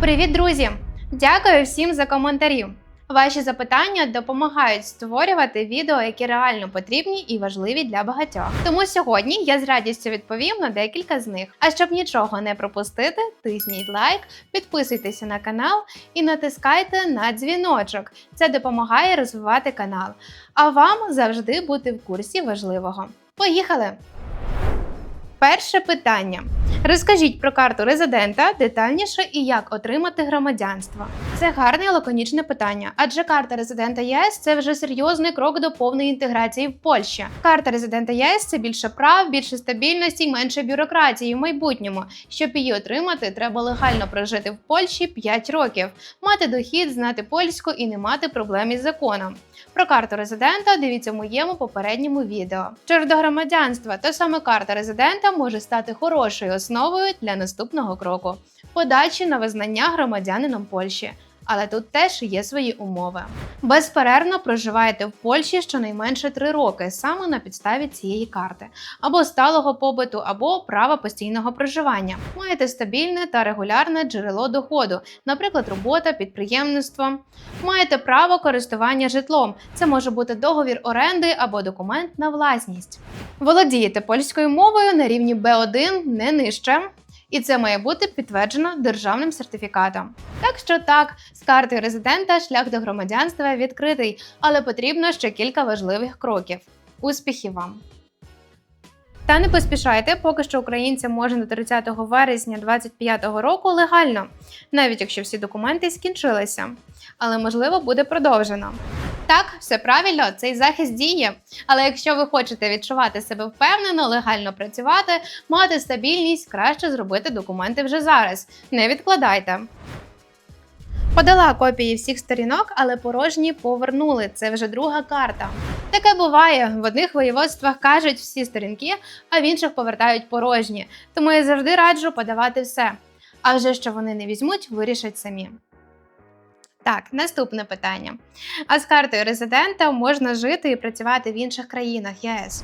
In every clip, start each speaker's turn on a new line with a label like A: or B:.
A: Привіт, друзі! Дякую всім за коментарі. Ваші запитання допомагають створювати відео, які реально потрібні і важливі для багатьох. Тому сьогодні я з радістю відповім на декілька з них. А щоб нічого не пропустити, тисніть лайк, підписуйтеся на канал і натискайте на дзвіночок. Це допомагає розвивати канал. А вам завжди бути в курсі важливого. Поїхали! Перше питання. Розкажіть про карту резидента детальніше і як отримати громадянство. Це гарне лаконічне питання, адже карта резидента ЄС це вже серйозний крок до повної інтеграції в Польщі. Карта резидента ЄС це більше прав, більше стабільності менше бюрократії в майбутньому. Щоб її отримати, треба легально прожити в Польщі 5 років, мати дохід, знати польську і не мати проблем із законом. Про карту резидента дивіться в моєму попередньому відео. Щодо громадянства, то саме карта резидента може стати хорошою основою для наступного кроку подачі на визнання громадянином Польщі. Але тут теж є свої умови. Безперервно проживаєте в Польщі щонайменше 3 роки саме на підставі цієї карти, або сталого побиту, або права постійного проживання. Маєте стабільне та регулярне джерело доходу, наприклад, робота, підприємництво. Маєте право користування житлом. Це може бути договір оренди або документ на власність. Володієте польською мовою на рівні B1, не нижче. І це має бути підтверджено державним сертифікатом. Так що так, з картою резидента шлях до громадянства відкритий, але потрібно ще кілька важливих кроків. Успіхів вам! Та не поспішайте, поки що українцям можна до 30 вересня 2025 року легально, навіть якщо всі документи скінчилися. Але можливо буде продовжено. Так, все правильно, цей захист діє. Але якщо ви хочете відчувати себе впевнено, легально працювати, мати стабільність, краще зробити документи вже зараз. Не відкладайте. Подала копії всіх сторінок, але порожні повернули. Це вже друга карта. Таке буває. В одних воєводствах кажуть всі сторінки, а в інших повертають порожні. Тому я завжди раджу подавати все. А вже що вони не візьмуть, вирішать самі. Так, наступне питання. А з картою резидента можна жити і працювати в інших країнах ЄС?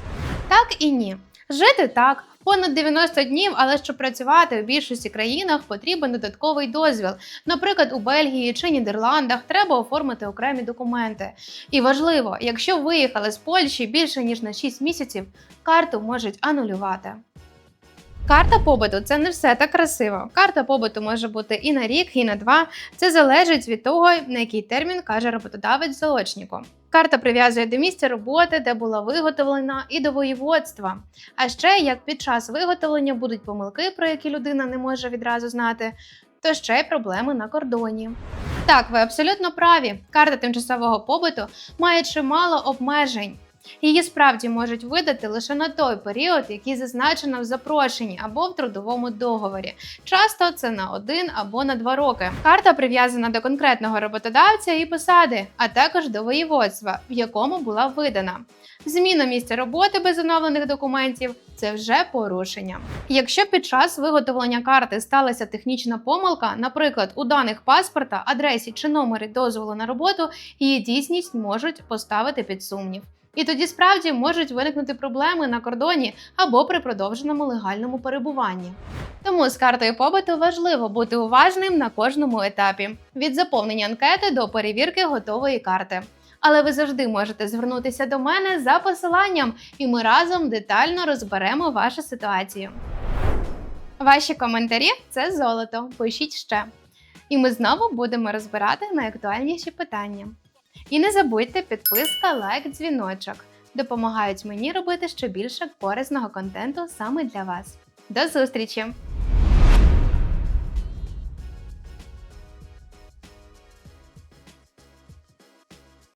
A: Так і ні. Жити так, понад 90 днів, але щоб працювати у більшості країнах потрібен додатковий дозвіл. Наприклад, у Бельгії чи Нідерландах треба оформити окремі документи. І важливо, якщо виїхали з Польщі більше ніж на 6 місяців, карту можуть анулювати. Карта побуту це не все так красиво. Карта побуту може бути і на рік, і на два. Це залежить від того, на який термін каже роботодавець заочнику. Карта прив'язує до місця роботи, де була виготовлена, і до воєводства. А ще як під час виготовлення будуть помилки, про які людина не може відразу знати, то ще й проблеми на кордоні. Так, ви абсолютно праві. Карта тимчасового побуту має чимало обмежень. Її справді можуть видати лише на той період, який зазначено в запрошенні або в трудовому договорі. Часто це на один або на два роки. Карта прив'язана до конкретного роботодавця і посади, а також до воєводства, в якому була видана. Зміна місця роботи без оновлених документів це вже порушення. Якщо під час виготовлення карти сталася технічна помилка, наприклад, у даних паспорта, адресі чи номері дозволу на роботу, її дійсність можуть поставити під сумнів. І тоді справді можуть виникнути проблеми на кордоні або при продовженому легальному перебуванні. Тому з картою побуту важливо бути уважним на кожному етапі від заповнення анкети до перевірки готової карти. Але ви завжди можете звернутися до мене за посиланням, і ми разом детально розберемо вашу ситуацію. Ваші коментарі це золото. Пишіть ще. І ми знову будемо розбирати найактуальніші питання. І не забудьте підписка, лайк, дзвіночок. Допомагають мені робити ще більше корисного контенту саме для вас. До зустрічі!